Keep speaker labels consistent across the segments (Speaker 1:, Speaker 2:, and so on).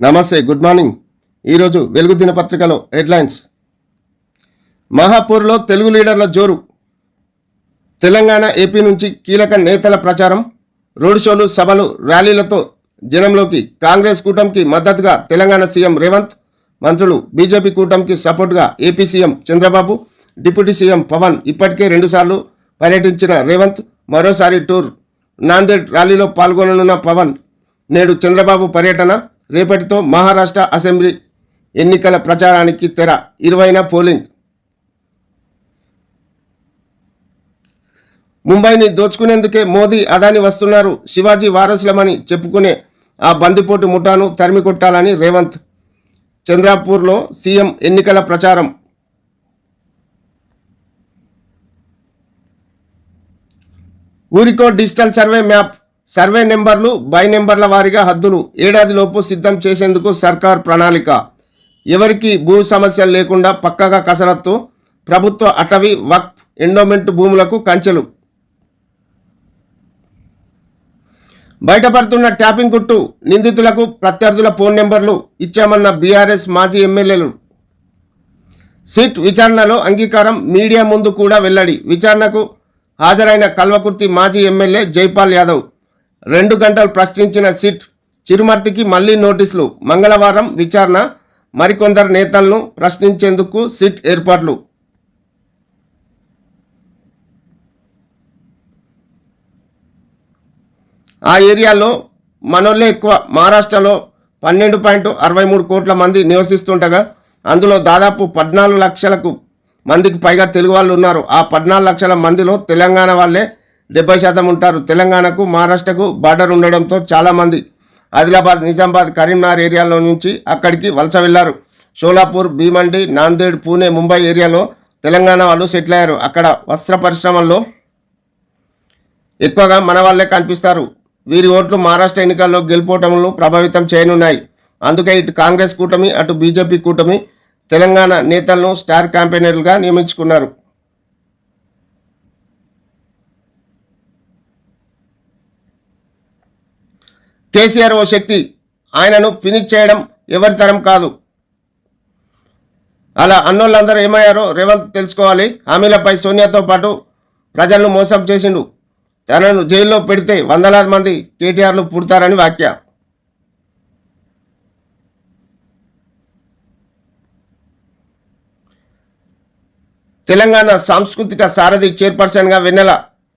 Speaker 1: నమస్తే good morning. ఈరోజు వెలుగు దినపత్రికలో హెడ్లైన్స్. మహాపూర్లో తెలుగు లీడర్ల జోరు. తెలంగాణ ఏపీ నుంచి కీలక నేతల ప్రచారం. రోడ్ షోలు సభలు ర్యాలీలతో జనంలోకి కాంగ్రెస్ కూటమికి మద్దతుగా తెలంగాణ సీఎం రేవంత్ మంత్రులు బీజేపీ కూటమికి సపోర్టుగా AP CM Chandrababu deputy CM Pawan ఇప్పటికే రెండుసార్లు పర్యటించిన రేవంత్ మరోసారి టూర్ నాందేడ్ ర్యాలీలో పాల్గొననున్న పవన్ నేడు చంద్రబాబు పర్యటన రేపటితో మహారాష్ట్ర అసెంబ్లీ ఎన్నికల ప్రచారానికి తెర ఇరవైన పోలింగ్. ముంబైని దోచుకునేందుకే మోదీ అదాని వస్తున్నారు. శివాజీ వారసులమని చెప్పుకునే ఆ బందిపోటు ముఠాను తరిమి కొట్టాలని రేవంత్. చంద్రాపూర్లో సీఎం ఎన్నికల ప్రచారం. ఊరికో digital survey map survey numbers by నెంబర్ల వారీగా హద్దులు ఏడాదిలోపు సిద్ధం చేసేందుకు సర్కార్ ప్రణాళిక. ఎవరికి భూ సమస్యలు లేకుండా పక్కగా కసరత్తు ప్రభుత్వ అటవీ వక్ఫ్ ఎండోమెంట్ భూములకు కంచెలు. బయటపడుతున్న ట్యాపింగ్ కుట్టు నిందితులకు ప్రత్యర్థుల ఫోన్ నెంబర్లు ఇచ్చామన్న బీఆర్ఎస్ మాజీ ఎమ్మెల్యేలు. సిట్ విచారణలో అంగీకారం మీడియా ముందు కూడా వెల్లడి. విచారణకు హాజరైన కల్వకుర్తి మాజీ ఎమ్మెల్యే జైపాల్ యాదవ్. రెండు గంటలు ప్రశ్నించిన సిట్ చిరుమర్తికి మళ్ళీ నోటీసులు. మంగళవారం విచారణ. మరికొందరు నేతలను ప్రశ్నించేందుకు సిట్ ఏర్పాట్లు. ఆ ఏరియాలో మనోళ్ళే ఎక్కువ. మహారాష్ట్రలో పన్నెండు పాయింట్ అరవై మూడు కోట్ల మంది నివసిస్తుండగా అందులో దాదాపు పద్నాలుగు లక్షలకు మందికి పైగా తెలుగు వాళ్ళు ఉన్నారు. ఆ పద్నాలుగు లక్షల మందిలో తెలంగాణ వాళ్ళే డెబ్బై శాతం ఉంటారు. తెలంగాణకు మహారాష్ట్రకు బార్డర్ ఉండడంతో చాలామంది ఆదిలాబాద్ నిజామాబాద్ కరీంనగర్ ఏరియాలో నుంచి అక్కడికి వలస వెళ్ళారు. షోలాపూర్ భీమండి నాందేడ్ పూణే ముంబై ఏరియాలో తెలంగాణ వాళ్ళు సెటిల్ అయ్యారు. అక్కడ వస్త్ర పరిశ్రమల్లో ఎక్కువగా మన వాళ్ళే కనిపిస్తారు. వీరి ఓట్లు మహారాష్ట్ర ఎన్నికల్లో గెలుపోవటంలో ప్రభావితం చేయనున్నాయి. అందుకే ఇటు కాంగ్రెస్ కూటమి అటు బీజేపీ కూటమి తెలంగాణ నేతలను స్టార్ క్యాంపెయినర్లుగా నియమించుకున్నారు. కేసీఆర్ ఓ శక్తి. ఆయనను ఫినిష్ చేయడం ఎవరి తరం కాదు. అలా అన్నోళ్ళందరూ ఏమయ్యారో రేవంత్ తెలుసుకోవాలి. హామీలపై సోనియాతో పాటు ప్రజలను మోసం చేసిండు. తనను జైల్లో పెడితే వందలాది మంది కేటీఆర్లు పుడతారని వ్యాఖ్య. తెలంగాణ సాంస్కృతిక సారథి చైర్పర్సన్గా వెన్నెల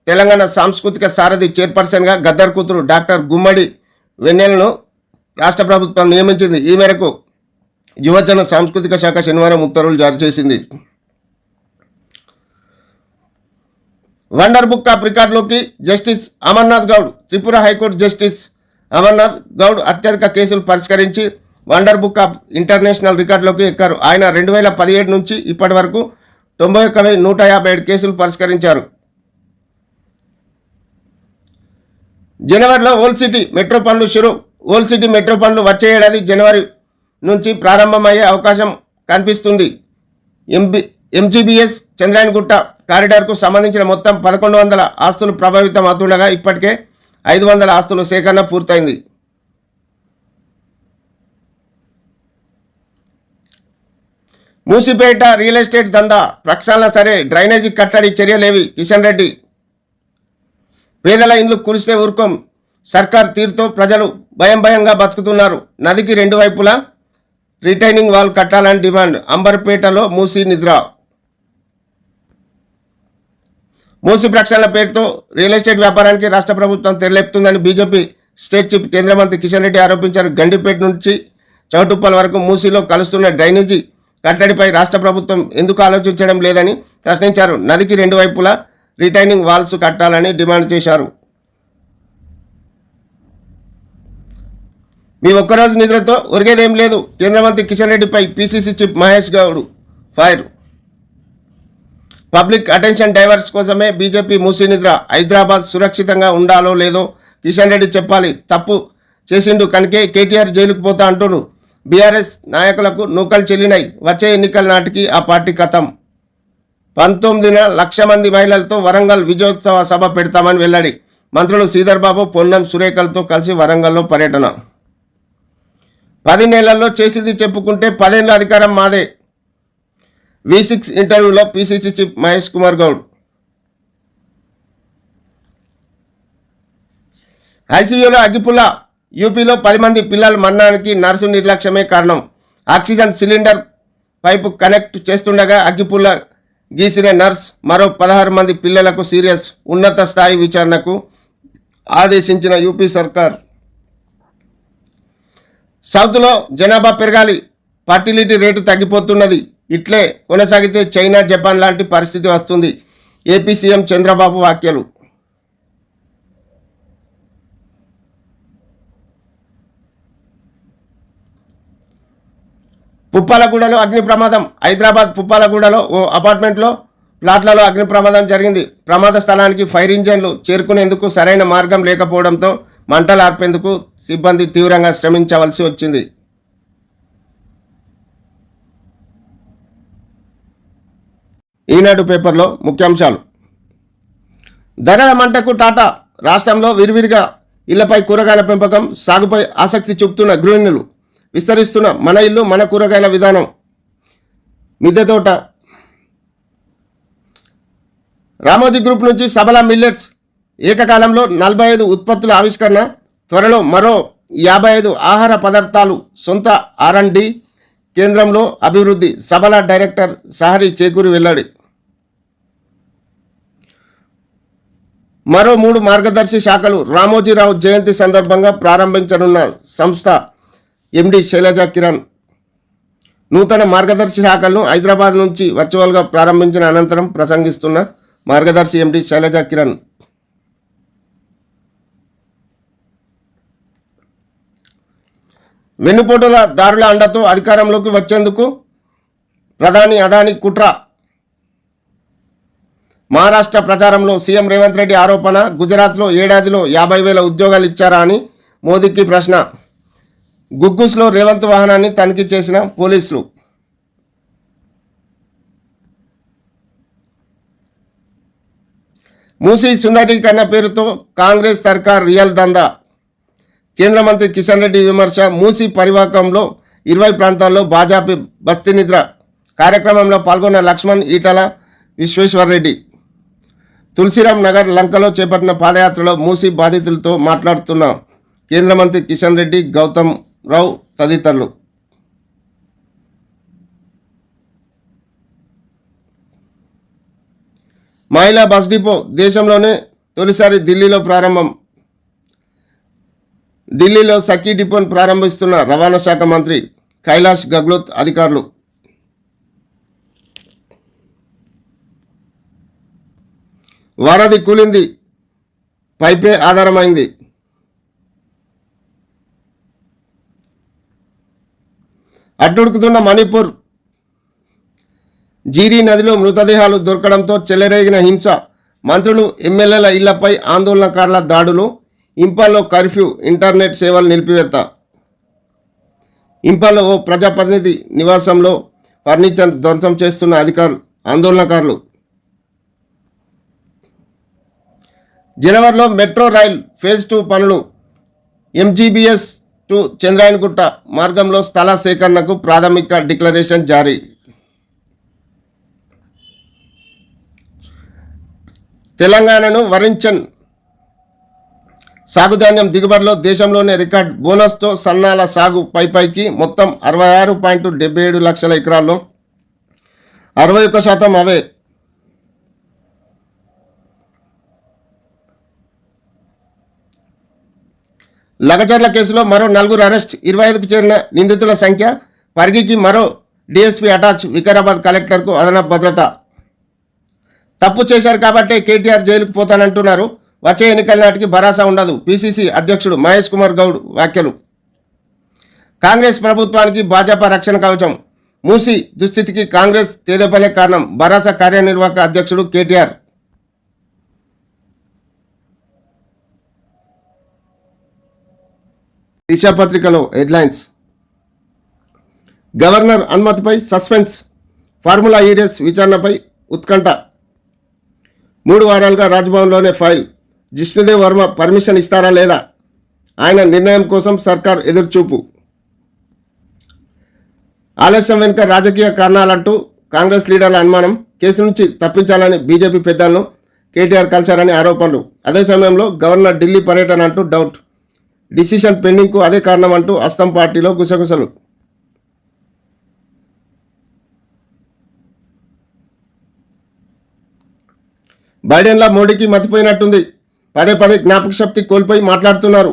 Speaker 1: తెలంగాణ సాంస్కృతిక సారథి చైర్పర్సన్గా గద్దర్ కూతురు డాక్టర్ గుమ్మడి వెన్నెలను రాష్ట్ర ప్రభుత్వం నియమించింది. ఈ మేరకు యువజన సాంస్కృతిక శాఖ శనివారం ఉత్తర్వులు జారీ చేసింది. Wonder book of రికార్డులోకి justice Amarnath Goud Tripura high court justice Amarnath Goud అత్యధిక కేసులు పరిష్కరించి వండర్ బుక్ ఆఫ్ ఇంటర్నేషనల్ రికార్డులోకి ఎక్కారు. ఆయన రెండు వేల పదిహేడు నుంచి ఇప్పటి వరకు తొంభై ఒక్క వెయ్యి నూట యాభై ఏడు కేసులు పరిష్కరించారు. జనవరిలో ఓల్డ్ సిటీ మెట్రో పనులు షురు. ఓల్డ్ సిటీ మెట్రో పనులు వచ్చే ఏడాది జనవరి నుంచి ప్రారంభమయ్యే అవకాశం కనిపిస్తుంది. ఎంబి ఎంజీబీఎస్ చంద్రాయణగుట్ట కారిడార్కు సంబంధించిన మొత్తం పదకొండు వందల ఆస్తులు ప్రభావితం అవుతుండగా ఇప్పటికే ఐదు వందల ఆస్తుల సేకరణ పూర్తయింది. మూసిపేట రియల్ ఎస్టేట్ దందా. ప్రక్షాళన సరే డ్రైనేజీ కట్టడి చర్యలేవి. కిషన్ రెడ్డి పేదల ఇండ్లు కురిస్తే ఊరుకోం. సర్కార్ తీరుతో ప్రజలు భయం భయంగా బతుకుతున్నారు. నదికి రెండు వైపులా రిటైనింగ్ వాల్ కట్టాలని డిమాండ్. అంబర్పేటలో మూసి నిద్ర. మూసి ప్రక్షాళన పేరుతో రియల్ ఎస్టేట్ వ్యాపారానికి రాష్ట్ర ప్రభుత్వం తెరలేపుతుందని బీజేపీ స్టేట్ చీఫ్ కేంద్ర మంత్రి కిషన్ రెడ్డి ఆరోపించారు. గండిపేట నుంచి చౌటుప్పల్ వరకు మూసీలో కలుస్తున్న డ్రైనేజీ కట్టడిపై రాష్ట్ర ప్రభుత్వం ఎందుకు ఆలోచించడం లేదని ప్రశ్నించారు. నదికి రెండు వైపులా రిటైనింగ్ వాల్స్ కట్టాలని డిమాండ్ చేశారు. మీ ఒక్కరోజు నిద్రతో ఒరిగేదేం లేదు. కేంద్ర మంత్రి కిషన్ రెడ్డిపై PCC chief Mahesh Goud fire. Public attention divert కోసమే బీజేపీ మూసి నిద్ర హైదరాబాద్ సురక్షితంగా ఉండాలో లేదో కిషన్ రెడ్డి చెప్పాలి. తప్పు చేసిండు కనుకే కేటీఆర్ జైలుకు పోతా అంటున్నారు. బీఆర్ఎస్ నాయకులకు నూకలు చెల్లినాయి. వచ్చే ఎన్నికల నాటికి ఆ పార్టీ కథం. పంతొమ్మిదిన లక్ష మంది మహిళలతో వరంగల్ విజయోత్సవ సభ పెడతామని వెల్లడి. మంత్రులు శ్రీధర్ బాబు పొన్నం సురేఖలతో కలిసి వరంగల్లో పర్యటన. పది నెలల్లో చేసింది చెప్పుకుంటే పదేళ్ళ అధికారం మాదే. వి సిక్స్ ఇంటర్వ్యూలో పిసిసి చీఫ్ మహేష్ కుమార్ గౌడ్. ఐసీయూలో అగ్గిపుల్ల యూపీలో పది మంది పిల్లల మరణానికి నర్సు నిర్లక్ష్యమే కారణం. ఆక్సిజన్ సిలిండర్ పైపు కనెక్ట్ చేస్తుండగా అగ్గిపుల్ల గీసిన నర్స్ మరో పదహారు మంది పిల్లలకు సీరియస్ ఉన్నత స్థాయి విచారణకు ఆదేశించిన యూపీ సర్కార్. సౌత్లో జనాభా పెరగాలి. ఫర్టిలిటీ రేటు తగ్గిపోతున్నది. ఇట్లే కొనసాగితే చైనా జపాన్ లాంటి పరిస్థితి వస్తుంది. ఏపీ సీఎం చంద్రబాబు వ్యాఖ్యలు. పుప్పాలగూడలో అగ్ని ప్రమాదం. హైదరాబాద్ పుప్పాలగూడలో ఓ అపార్ట్మెంట్లో ప్లాట్లలో అగ్ని ప్రమాదం జరిగింది. ప్రమాద స్థలానికి ఫైర్ ఇంజన్లు చేరుకునేందుకు సరైన మార్గం లేకపోవడంతో మంటలు ఆర్పేందుకు సిబ్బంది తీవ్రంగా శ్రమించవలసి వచ్చింది. ఈనాడు పేపర్లో ముఖ్యాంశాలు. ధరల మంటకు టాటా. రాష్ట్రంలో విరివిరిగా ఇళ్ళపై కూరగాయల పెంపకం సాగుపై ఆసక్తి చూపుతున్న గృహిణులు. విస్తరిస్తున్న. మన ఇల్లు మన కూరగాయల విధానం. మిద్దె తోట. రామోజీ గ్రూప్ నుంచి సబలా మిల్లెట్స్. ఏకకాలంలో నలభై ఐదు ఉత్పత్తుల ఆవిష్కరణ. త్వరలో మరో యాభై ఐదు ఆహార పదార్థాలు సొంత ఆర్ అండ్ డి కేంద్రంలో అభివృద్ధి. సబలా డైరెక్టర్ సహరి చేకూరి వెల్లడి. మరో మూడు మార్గదర్శి శాఖలు రామోజీరావు జయంతి సందర్భంగా ప్రారంభించనున్న సంస్థ ఎండి శైలజ కిరణ్. నూతన మార్గదర్శి శాఖలను హైదరాబాద్ నుంచి వర్చువల్గా ప్రారంభించిన అనంతరం ప్రసంగిస్తున్న మార్గదర్శి ఎండి శైలజ కిరణ్. వెన్నుపోటుల దారుల అండతో అధికారంలోకి వచ్చేందుకు ప్రధాని అదాని కుట్ర. మహారాష్ట్ర ప్రచారంలో సీఎం రేవంత్ రెడ్డి ఆరోపణ గుజరాత్లో ఏడాదిలో యాభై వేల ఉద్యోగాలు ఇచ్చారా అని మోదీకి ప్రశ్న. గుగ్గుస్లో రేవంత్ వాహనాన్ని తనిఖీ చేసిన పోలీసులు. మూసీ సుందరీకరణ పేరుతో కాంగ్రెస్ సర్కార్ రియల్ దందా. కేంద్ర మంత్రి కిషన్ రెడ్డి విమర్శ మూసీ పరివాహకంలో ఇరవై ప్రాంతాల్లో భాజపా బస్తీ నిద్ర. కార్యక్రమంలో పాల్గొన్న లక్ష్మణ్ ఈటల విశ్వేశ్వర్రెడ్డి తులసిరామ్ నగర్ లంకలో చేపట్టిన పాదయాత్రలో మూసీ బాధితులతో మాట్లాడుతున్న కేంద్ర మంత్రి కిషన్ రెడ్డి గౌతమ్ రావు తదితరులు. మహిళా బస్ డిపో దేశంలోనే తొలిసారి ఢిల్లీలో ప్రారంభం. ఢిల్లీలో సఖీ డిపోను ప్రారంభిస్తున్న రవాణా శాఖ మంత్రి కైలాష్ గగ్లోత్ అధికారులు. వారధి కూలింది పైపే ఆధారమైంది. అట్టుడుకుతున్న మణిపూర్ జీరీ నదిలో మృతదేహాలు దొరకడంతో చెలరేగిన హింస. మంత్రులు ఎమ్మెల్యేల ఇళ్ళపై ఆందోళనకారుల దాడులు. ఇంపాల్లో కర్ఫ్యూ ఇంటర్నెట్ సేవలు నిలిపివేత. ఇంపాల్లో ఓ ప్రజాప్రతినిధి నివాసంలో ఫర్నిచర్ ధ్వంసం చేస్తున్న అధికారులు ఆందోళనకారులు. జనవరిలో మెట్రో రైల్ ఫేజ్ టూ పనులు. ఎంజీబీఎస్ టు చంద్రాయనగుట్ట మార్గంలో స్థల సేకరణకు ప్రాథమిక డిక్లరేషన్ జారీ. తెలంగాణను వరించన్ సాగుధాన్యం దిగుబడిలో దేశంలోనే రికార్డ్ బోనస్తో సన్నాల సాగు పైపైకి మొత్తం అరవై ఆరు పాయింట్ డెబ్బై ఏడు లక్షల ఎకరాల్లో అరవై ఒక్క శాతం అవే లగచర్ల కేసులో మరో నలుగురు అరెస్ట్ ఇరవై ఐదుకు చేరిన నిందితుల సంఖ్య పరిగికి మరో డిఎస్పీ అటాచ్ వికారాబాద్ కలెక్టర్కు అదనపు భద్రత. తప్పు చేశారు కాబట్టే కేటీఆర్ జైలుకు పోతానంటున్నారు. వచ్చే ఎన్నికల నాటికి భరాసా ఉండదు. పిసిసి అధ్యక్షుడు మహేష్ కుమార్ గౌడ్ వ్యాఖ్యలు. కాంగ్రెస్ ప్రభుత్వానికి భాజపా రక్షణ కవచం. మూసి దుస్థితికి కాంగ్రెస్ తేదపలే కారణం. భరాసా కార్యనిర్వాహక అధ్యక్షుడు కేటీఆర్. దిశా పత్రికలో హెడ్లైన్స్. గవర్నర్ అనుమతిపై సస్పెన్స్. ఫార్ములా ఈరియస్ విచారణపై ఉత్కంఠ. మూడు వారాలుగా రాజ్భవన్లోనే ఫైల్. జిష్ణుదేవ్ వర్మ పర్మిషన్ ఇస్తారా లేదా? ఆయన నిర్ణయం కోసం సర్కార్ ఎదురుచూపు. ఆలస్యం వెనుక రాజకీయ కారణాలంటూ కాంగ్రెస్ లీడర్ల అనుమానం. కేసు నుంచి తప్పించాలని బీజేపీ పెద్దలను కేటీఆర్ కలిశారని ఆరోపణలు. అదే సమయంలో గవర్నర్ ఢిల్లీ పర్యటన అంటూ డౌట్. డిసిషన్ పెండింగ్కు అదే కారణం అంటూ అస్తం పార్టీలో గుసగుసలు. బైడెన్లా మోడీకి మతిపోయినట్టుంది. పదే పదే జ్ఞాపక శక్తి కోల్పోయి మాట్లాడుతున్నారు.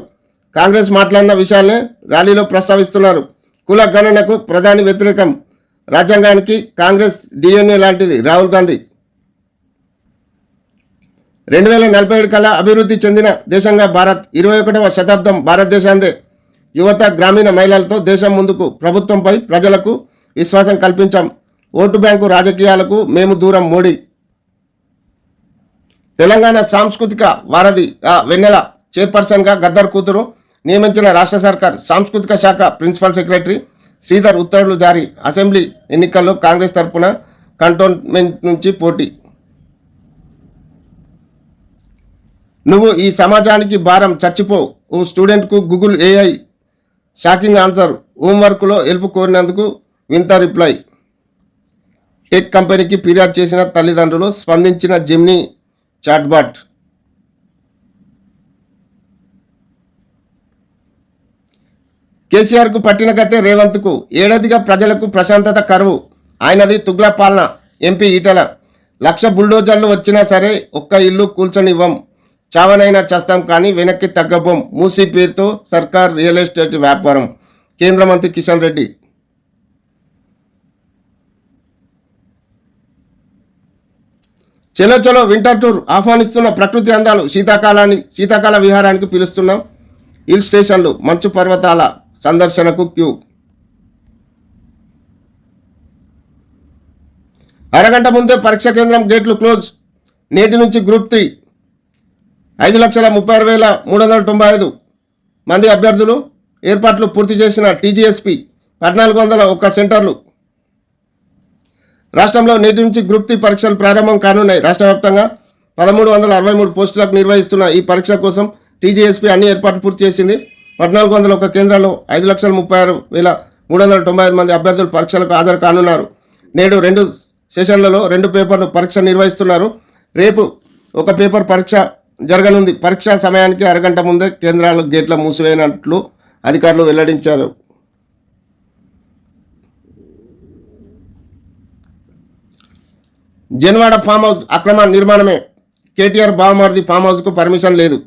Speaker 1: కాంగ్రెస్ మాట్లాడిన విషయాలనే ర్యాలీలో ప్రస్తావిస్తున్నారు. కుల గణనకు ప్రధాని వ్యతిరేకం. రాజ్యాంగానికి కాంగ్రెస్ డిఎన్ఏ లాంటిది. రాహుల్ గాంధీ రెండు వేల నలభై ఏడు కల్లా అభివృద్ధి చెందిన దేశంగా భారత్ ఇరవై ఒకటవ శతాబ్దం భారతదేశాందే యువత గ్రామీణ మహిళలతో దేశం ముందుకు ప్రభుత్వంపై ప్రజలకు విశ్వాసం కల్పించాం. ఓటు బ్యాంకు రాజకీయాలకు మేము దూరం మోడీ. తెలంగాణ సాంస్కృతిక వారధి ఆ, వెన్నెల చైర్పర్సన్గా గద్దర్ కూతురు నియమించిన రాష్ట్ర సర్కార్ సాంస్కృతిక శాఖ ప్రిన్సిపల్ సెక్రటరీ శ్రీధర్ ఉత్తర్వులు జారీ అసెంబ్లీ ఎన్నికల్లో కాంగ్రెస్ తరపున కంటోన్మెంట్ నుంచి పోటీ. నువ్వు ఈ సమాజానికి భారం చచ్చిపో. ఓ స్టూడెంట్కు గూగుల్ ఏఐ షాకింగ్ ఆన్సర్ హోంవర్క్లో హెల్ప్ కోరినందుకు వింత రిప్లై. టెక్ కంపెనీకి ఫిర్యాదు చేసిన తల్లిదండ్రులు స్పందించిన జిమ్నీ చాట్బాట్. కేసీఆర్కు పట్టిన కథే రేవంత్కు ఏడాదిగా ప్రజలకు ప్రశాంతత కరువు. ఆయనది తుగ్లపాలన ఎంపీ ఈటల. లక్ష బుల్డోజర్లు వచ్చినా సరే ఒక్క ఇల్లు కూల్చనివ్వం. చావనైనా చేస్తాం కానీ వెనక్కి తగ్గబోం మూసీ పేరుతో సర్కార్ రియల్ ఎస్టేట్ వ్యాపారం. కేంద్ర మంత్రి కిషన్ రెడ్డి. చలో చలో వింటర్ టూర్ ఆహ్వానిస్తున్న ప్రకృతి అందాలు శీతాకాలాన్ని శీతాకాల విహారానికి పిలుస్తున్నాం. హిల్ స్టేషన్లు మంచు పర్వతాల సందర్శనకు క్యూ. అరగంట ముందే పరీక్ష కేంద్రం గేట్లు క్లోజ్. నేటి నుంచి గ్రూప్ త్రీ. ఐదు లక్షల ముప్పై ఆరు వేల మూడు వందల తొంభై ఐదు మంది అభ్యర్థులు ఏర్పాట్లు పూర్తి చేసిన టీజీఎస్పీ పద్నాలుగు వందల ఒక్క సెంటర్లు. రాష్ట్రంలో నేటి నుంచి గ్రూప్ త్రీ పరీక్షలు ప్రారంభం కానున్నాయి. రాష్ట్ర వ్యాప్తంగా పదమూడు వందల అరవై మూడు పోస్టులకు నిర్వహిస్తున్న ఈ పరీక్ష కోసం టీజీఎస్పీ అన్ని ఏర్పాట్లు పూర్తి చేసింది. పద్నాలుగు వందల ఒక కేంద్రాల్లో ఐదు లక్షల ముప్పై ఆరు వేల మూడు వందల తొంభై ఐదు మంది అభ్యర్థులు పరీక్షలకు హాజరు కానున్నారు. నేడు రెండు సెషన్లలో రెండు పేపర్లు పరీక్ష నిర్వహిస్తున్నారు. రేపు ఒక పేపర్ పరీక్ష జరగనుంది. పరీక్షా సమయానికి అరగంట ముందే కేంద్రాలు గేట్ల మూసివేయనట్లు అధికారులు వెల్లడించారు. జన్వాడ ఫామ్ హౌస్ అక్రమ నిర్మాణమే. కేటీఆర్ బావమర్ది ఫామ్ హౌస్కు పర్మిషన్ లేదు.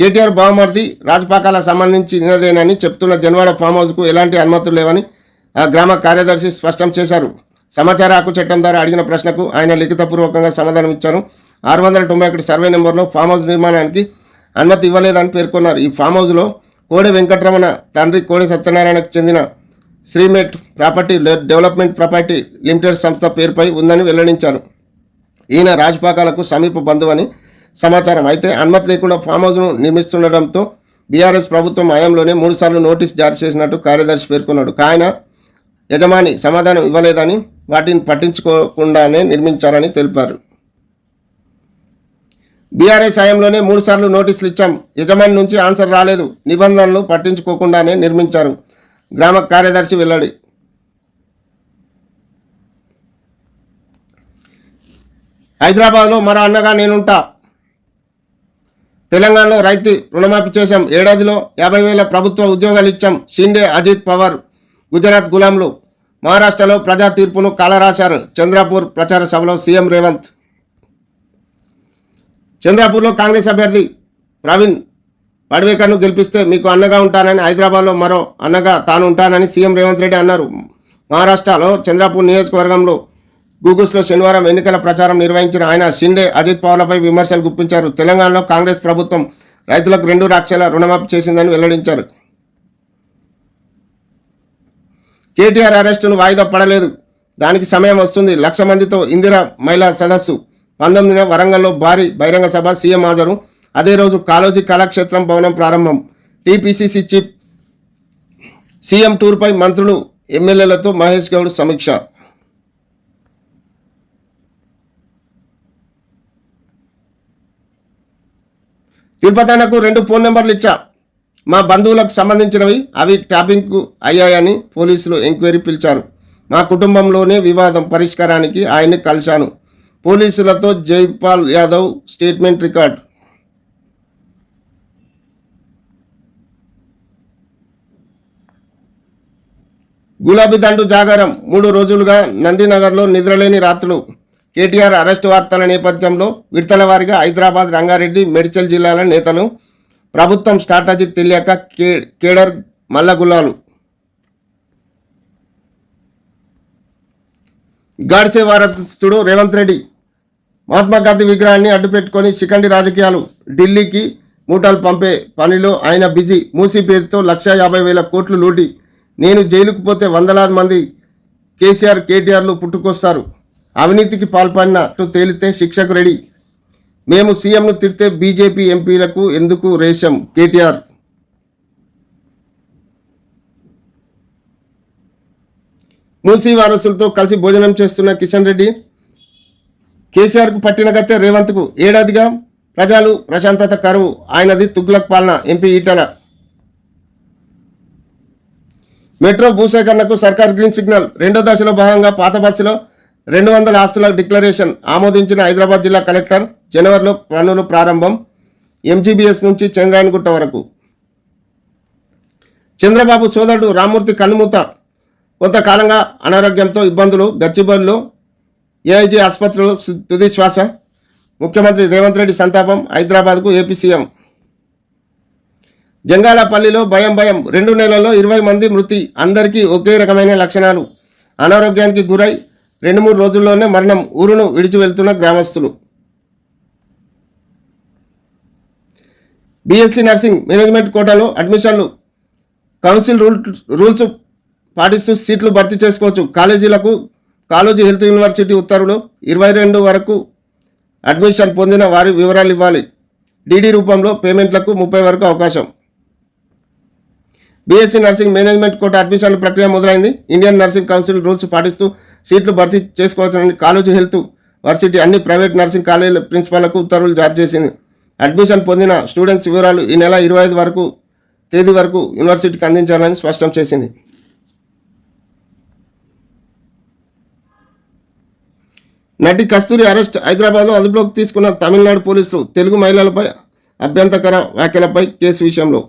Speaker 1: కేటీఆర్ బావమర్ది రాజపాకాల సంబంధించినదేనని చెప్తున్న జన్వాడ ఫామ్ హౌస్కు ఎలాంటి అనుమతులు లేవని ఆ గ్రామ కార్యదర్శి స్పష్టం చేశారు. సమాచార హక్కు చట్టం ద్వారా అడిగిన ప్రశ్నకు ఆయన లిఖితపూర్వకంగా సమాధానం ఇచ్చారు ఆరు వందల తొంభై ఒకటి సర్వే నెంబర్లో ఫామ్ హౌస్ నిర్మాణానికి అనుమతి ఇవ్వలేదని పేర్కొన్నారు. ఈ ఫామ్ హౌస్లో కోడె వెంకటరమణ తండ్రి కోడె సత్యనారాయణకు చెందిన శ్రీమేట్ ప్రాపర్టీ డెవలప్మెంట్ ప్రాపర్టీ లిమిటెడ్ సంస్థ పేరుపై ఉందని వెల్లడించారు. ఈయన రాజపాకాలకు సమీప బంధువని సమాచారం. అయితే అనుమతి లేకుండా ఫామ్ హౌస్ను నిర్మిస్తుండటంతో బీఆర్ఎస్ ప్రభుత్వం హయాంలోనే మూడుసార్లు నోటీస్ జారీ చేసినట్టు కార్యదర్శి పేర్కొన్నాడు. కాయన యజమాని సమాధానం ఇవ్వలేదని వాటిని పట్టించుకోకుండానే నిర్మించారని తెలిపారు. బీఆర్ఎస్ హయాంలోనే మూడుసార్లు నోటీసులు ఇచ్చాం. యజమాని నుంచి ఆన్సర్ రాలేదు. నిబంధనలు పట్టించుకోకుండానే నిర్మించారు. గ్రామ కార్యదర్శి వెల్లడి. హైదరాబాద్లో మరో అన్నగా నేనుంటా. తెలంగాణలో రైతు రుణమాఫీ చేశాం. ఏడాదిలో యాభై వేల ప్రభుత్వ ఉద్యోగాలు ఇచ్చాం. షిండే అజిత్ పవార్ గుజరాత్ గులాంలు. మహారాష్ట్రలో ప్రజా తీర్పును కాలరాశారు. చంద్రపూర్ ప్రచార సభలో సీఎం రేవంత్. చంద్రాపూర్లో కాంగ్రెస్ అభ్యర్థి ప్రవీణ్ పడవేకర్ను గెలిపిస్తే మీకు అన్నగా ఉంటానని హైదరాబాద్లో మరో అన్నగా తాను ఉంటానని సీఎం రేవంత్ రెడ్డి అన్నారు. మహారాష్ట్రలో చంద్రాపూర్ నియోజకవర్గంలో గూగుల్స్లో శనివారం ఎన్నికల ప్రచారం నిర్వహించిన ఆయన షిండే అజిత్ పవార్లపై విమర్శలు గుప్పించారు. తెలంగాణలో కాంగ్రెస్ ప్రభుత్వం రైతులకు రెండు లక్షల రుణమాఫీ చేసిందని వెల్లడించారు. కేటీఆర్ అరెస్టును వాయిదా పడలేదు. దానికి సమయం వస్తుంది. లక్ష మందితో ఇందిరా మహిళా సదస్సు. పంతొమ్మిదిన వరంగల్లో భారీ బహిరంగ సభ సీఎం హాజరు. అదే రోజు కాలోజీ కళాక్షేత్రం భవనం ప్రారంభం. టీపీసీసీ చీఫ్ సీఎం టూర్పై మంత్రులు ఎమ్మెల్యేలతో మహేష్ గౌడ్ సమీక్ష. తిరుపతి రెండు ఫోన్ నెంబర్లు ఇచ్చా. మా బంధువులకు సంబంధించినవి అవి ట్యాపింగ్కు అయ్యాయని పోలీసులు ఎంక్వైరీ పిలిచారు. మా కుటుంబంలోనే వివాదం పరిష్కారానికి ఆయన్ని కలిశాను. పోలీసులతో జైపాల్ యాదవ్ స్టేట్మెంట్ రికార్డ్. గులాబీ దండు జాగారం. మూడు రోజులుగా నందినగర్లో నిద్రలేని రాత్రులు. కేటీఆర్ అరెస్టు వార్తల నేపథ్యంలో విడతల వారిగా హైదరాబాద్ రంగారెడ్డి మేడ్చల్ జిల్లాల నేతలు ప్రభుత్వం స్ట్రాటజీ తెలియక కే కేడర్ మల్లగుల్లాలు. గాడ్సే వారసుడు రేవంత్ రెడ్డి మహాత్మా గాంధీ విగ్రహాన్ని అడ్డుపెట్టుకొని శిఖండి రాజకీయాలు. ఢిల్లీకి మూటలు పంపే పనిలో ఆయన బిజీ. మూసీ పేరుతో లక్ష యాభై వేల కోట్లు లూటి. నేను జైలుకు పోతే వందలాది మంది కేసీఆర్ కేటీఆర్లు పుట్టుకొస్తారు. అవినీతికి పాల్పడినట్టు తేలితే శిక్షకు రెడీ. మేము సీఎంను తిడితే బీజేపీ ఎంపీలకు ఎందుకు రేషం? కేటీఆర్. మూసీ వారసులతో కలిసి భోజనం చేస్తున్న కిషన్ రెడ్డి కేసీఆర్కు పట్టిన గతే రేవంత్కు ఏడాదిగా ప్రజలు ప్రశాంతత కరువు. ఆయనది తుగ్లక్ పాలన ఎంపీ ఈటల. మెట్రో భూసేకరణకు సర్కార్ గ్రీన్ సిగ్నల్. రెండో దశలో భాగంగా పాత బస్సులో రెండు వందల ఆస్తుల డిక్లరేషన్ ఆమోదించిన హైదరాబాద్ జిల్లా కలెక్టర్ జనవరిలో పనులు ప్రారంభం. ఎంజీబీఎస్ నుంచి చంద్రాయనగుట్ట వరకు. చంద్రబాబు సోదరుడు రామ్మూర్తి కన్నుమూత. కొంతకాలంగా అనారోగ్యంతో ఇబ్బందులు గచ్చిబౌలిలో ఏఐజీ ఆసుపత్రిలో తుది శ్వాస. ముఖ్యమంత్రి రేవంత్ రెడ్డి సంతాపం హైదరాబాద్కు ఏపీ సీఎం. జంగాలపల్లిలో భయం భయం. రెండు నెలల్లో ఇరవై మంది మృతి. అందరికీ ఒకే రకమైన లక్షణాలు. అనారోగ్యానికి గురై రెండు మూడు రోజుల్లోనే మరణం. ఊరును విడిచి వెళ్తున్న గ్రామస్తులు. బీఎస్సీ నర్సింగ్ మేనేజ్మెంట్ కోటాలో అడ్మిషన్లు. కౌన్సిల్ రూల్ రూల్స్ పాటిస్తూ సీట్లు భర్తీ చేసుకోవచ్చు. కాలేజీలకు కాలేజీ హెల్త్ యూనివర్సిటీ ఉత్తర్వులు ఇరవై రెండు వరకు అడ్మిషన్ పొందిన వారి వివరాలు ఇవ్వాలి. డీడీ రూపంలో పేమెంట్లకు ముప్పై వరకు అవకాశం. బీఎస్సీ నర్సింగ్ మేనేజ్మెంట్ కోట అడ్మిషన్ల ప్రక్రియ మొదలైంది. ఇండియన్ నర్సింగ్ కౌన్సిల్ రూల్స్ పాటిస్తూ సీట్లు భర్తీ చేసుకోవచ్చని కాలేజీ హెల్త్ వర్సిటీ అన్ని ప్రైవేట్ నర్సింగ్ కాలేజీల ప్రిన్సిపాల్కు ఉత్తర్వులు జారీ చేసింది. అడ్మిషన్ పొందిన స్టూడెంట్స్ వివరాలు ఈ నెల ఇరవై ఐదు వరకు తేదీ వరకు యూనివర్సిటీకి అందించాలని స్పష్టం చేసింది. నటి కస్తూరి అరెస్ట్ హైదరాబాద్లో అదుపులోకి తీసుకున్న తమిళనాడు పోలీసులు తెలుగు మహిళలపై అభ్యంతకర వ్యాఖ్యలపై కేసు విషయంలో.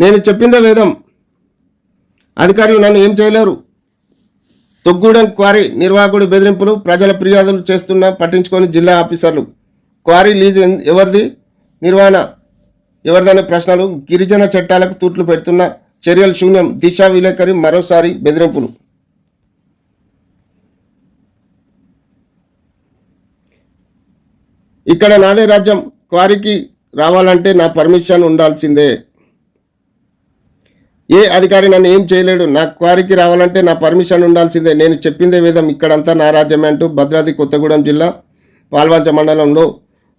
Speaker 1: నేను చెప్పిందే వేదం. అధికారులు నన్ను ఏం చేయలేరు? తొగ్గూడెం క్వారీ నిర్వాహకుడి బెదిరింపులు ప్రజల ఫిర్యాదులు చేస్తున్నా పట్టించుకొని జిల్లా ఆఫీసర్లు. క్వారీ లీజు ఎన్- ఎవరిది? నిర్వహణ. ఎవరిదనే ప్రశ్నలు గిరిజన చట్టాలకు తూట్లు పెడుతున్నా చర్యలు శూన్యం. దిశ విలేకరి మరోసారి బెదిరింపులు. ఇక్కడ నాదే రాజ్యం. క్వారీకి రావాలంటే నా పర్మిషన్ ఉండాల్సిందే. ఏ అధికారి నన్ను ఏం చేయలేడు. నా క్వారీకి రావాలంటే నా పర్మిషన్ ఉండాల్సిందే. నేను చెప్పిందే విధం ఇక్కడంతా నా రాజ్యమే అంటూ భద్రాద్రి కొత్తగూడెం జిల్లా పాల్వంచ మండలంలో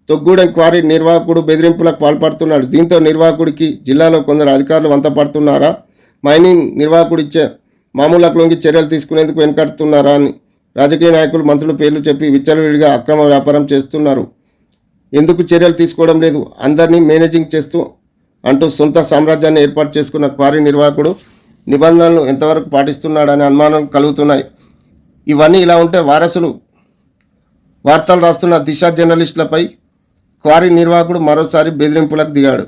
Speaker 1: తొగ్గూడెం క్వారీ నిర్వాహకుడు బెదిరింపులకు పాల్పడుతున్నాడు. దీంతో నిర్వాహకుడికి జిల్లాలో కొందరు అధికారులు వంతపడుతున్నారా? మైనింగ్ నిర్వాహకుడు ఇచ్చే మామూలకు లొంగి చర్యలు తీసుకునేందుకు వెనుకడుతున్నారా అని రాజకీయ నాయకులు మంత్రులు పేర్లు చెప్పి విచ్చలవిడిగా అక్రమ వ్యాపారం చేస్తున్నారు. ఎందుకు చర్యలు తీసుకోవడం లేదు? అందరినీ మేనేజింగ్ చేస్తూ అంటూ సొంత సామ్రాజ్యాన్ని ఏర్పాటు చేసుకున్న క్వారీ నిర్వాహకుడు నిబంధనలు ఎంతవరకు పాటిస్తున్నాడనే అనుమానం కలుగుతున్నాయి. ఇవన్నీ ఇలా ఉంటే వారసులు వార్తలు రాస్తున్న దిశ జర్నలిస్టులపై క్వారీ నిర్వాహకుడు మరోసారి బెదిరింపులకు దిగాడు.